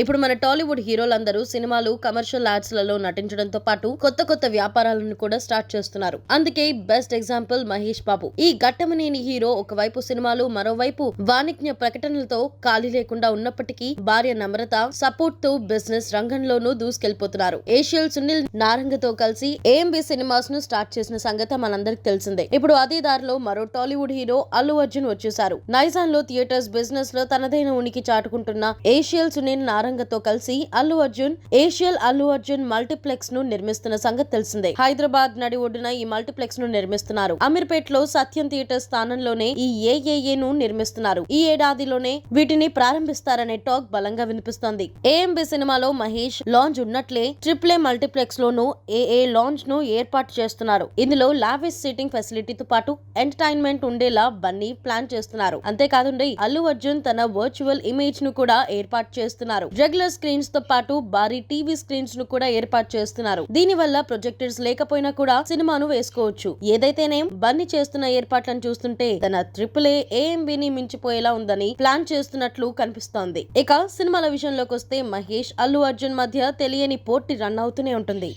ఇప్పుడు మన టాలీవుడ్ హీరోలందరూ సినిమాలు కమర్షియల్ యాడ్స్లలో నటించడంతో పాటు కొత్త కొత్త వ్యాపారాలను కూడా స్టార్ట్ చేస్తున్నారు. అందుకే బెస్ట్ ఎగ్జాంపుల్ మహేష్ బాబు. ఈ ఘట్టమనేని హీరో ఒకవైపు సినిమాలు మరోవైపు వాణిజ్య ప్రకటనలతో ఖాళీ లేకుండా ఉన్నప్పటికీ భార్య నమ్రత సపోర్ట్తో బిజినెస్ రంగంలోనూ దూసుకెళ్ళిపోతున్నారు ఏషియల్ సునీల్ నారంగతో కలిసి ఏఎంబి సినిమాస్ను స్టార్ట్ చేసిన సంగతి మనందరికి తెలిసిందే. ఇప్పుడు అదే దారిలో మరో టాలీవుడ్ హీరో అల్లు అర్జున్ వచ్చేశారు. నైజాన్లో థియేటర్స్ బిజినెస్లో తనదైన ఉనికి చాటుకుంటున్న ఏషియల్ సునీల్ సారంగతో కలిసి అల్లు అర్జున్ ఏషియల్ అల్లు అర్జున్ మల్టీప్లెక్స్ను నిర్మిస్తున్న సంగతి తెలిసిందే. హైదరాబాద్ నడి ఒడ్డున ఈ మల్టీప్లెక్స్ను నిర్మిస్తున్నారు. అమీర్పేట్లో సత్యం థియేటర్ స్థానంలోనే ఈ ఏఏఏ ను నిర్మిస్తున్నారు. ఈ ఏడాదిలోనే వీటిని ప్రారంభిస్తారనే టాక్ బలంగా వినిపిస్తోంది. ఏఎంబి సినిమాలో మహేష్ లాంచ్ ఉన్నట్లే ట్రిపుల్ ఏ మల్టీప్లెక్స్ లోను ఏఏ లాంచ్ను ఏర్పాటు చేస్తున్నారు. ఇందులో లావిష్ సీటింగ్ ఫెసిలిటీతో పాటు ఎంటర్టైన్మెంట్ ఉండేలా బన్నీ ప్లాన్ చేస్తున్నారు. అంతేకాదండి అల్లు అర్జున్ తన వర్చువల్ ఇమేజ్ను కూడా ఏర్పాటు చేస్తున్నారు. రెగ్యులర్ స్క్రీన్స్తో పాటు భారీ టీవీ స్క్రీన్స్ను కూడా ఏర్పాటు చేస్తున్నారు. దీని వల్ల ప్రొజెక్టర్స్ లేకపోయినా కూడా సినిమాను వేసుకోవచ్చు. ఏదైతేనే బన్నీ చేస్తున్న ఏర్పాట్లను చూస్తుంటే తన ట్రిపుల్ ఏ ఏఎంబిని మించిపోయేలా ఉందని ప్లాన్ చేస్తున్నట్లు కనిపిస్తోంది. ఇక సినిమాల విషయంలోకి వస్తే మహేష్ అల్లు అర్జున్ మధ్య తెలియని పోటీ రన్ అవుతూనే ఉంటుంది.